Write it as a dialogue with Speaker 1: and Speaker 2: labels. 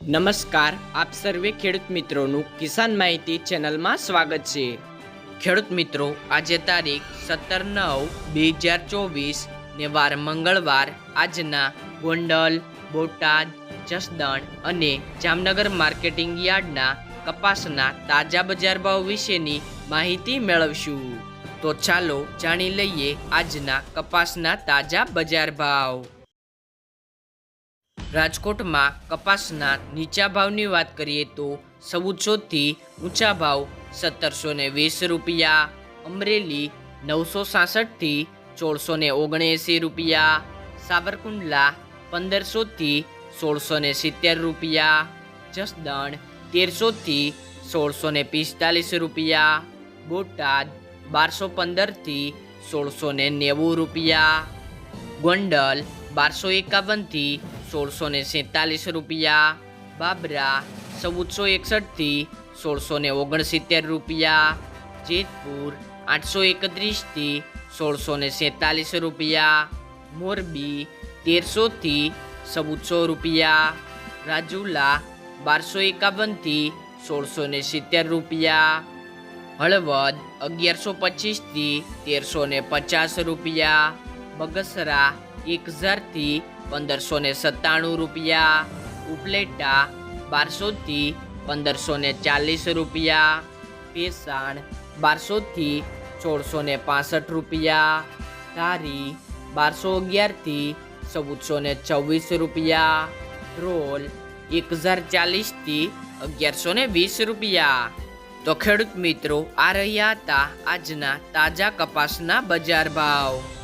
Speaker 1: નમસ્કાર, આપ સર્વે ખેડૂત મિત્રોનું કિસાન માહિતી ચેનલમાં સ્વાગત છે. ખેડૂત મિત્રો, આજે તારીખ સત્તર નવ બે હજાર ચોવીસ ને વાર મંગળવાર આજના ગોંડલ, બોટાદ, જસદણ અને જામનગર માર્કેટિંગ યાર્ડના કપાસના તાજા બજાર ભાવ વિશેની માહિતી મેળવશું. તો ચાલો જાણી લઈએ આજના કપાસના તાજા બજાર ભાવ. રાજકોટમાં કપાસના નીચા ભાવની વાત કરીએ તો ચૌદસોથી ઊંચા ભાવ સત્તરસો ને વીસ રૂપિયા, અમરેલી નવસો સાસઠથી સોળસો ને ઓગણએંસી રૂપિયા, સાવરકુંડલા પંદરસોથી સોળસો ને સિત્તેર રૂપિયા, જસદણ તેરસોથી સોળસો ને પિસ્તાલીસ રૂપિયા, બોટાદ બારસો પંદરથી સોળસો ને નેવું રૂપિયા, ગોંડલ બારસો એકાવનથી સોળસો ને સેતાલીસ રૂપિયા, બાબરા ચૌદસો એકસઠથી સોળસો ને ઓગણસિત્તેર રૂપિયા, જેતપુર આઠસો એકત્રીસથી સોળસો ને સેતાલીસ રૂપિયા, મોરબી તેરસોથી ચૌદસો રૂપિયા, રાજુલા બારસો એકાવનથી સોળસો ને સિત્તેર રૂપિયા, હળવદ અગિયારસો પચીસથી તેરસો ને પચાસ રૂપિયા બગસરા એક હજારથી પંદરસો ને સત્તાણું રૂપિયા. ઉપલેટા બારસોથી પંદરસો ને ચાલીસ રૂપિયા. પેસાણ બારસોથી સોળસો ને પાસઠ રૂપિયા. ધારી બારસો અગિયારથી ચૌદસો ને ચોવીસ રૂપિયા. રોલ એક હજાર ચાલીસથી અગિયારસો ને વીસ રૂપિયા. તો ખેડૂત મિત્રો, આ રહ્યા હતા આજના તાજા કપાસના બજાર ભાવ.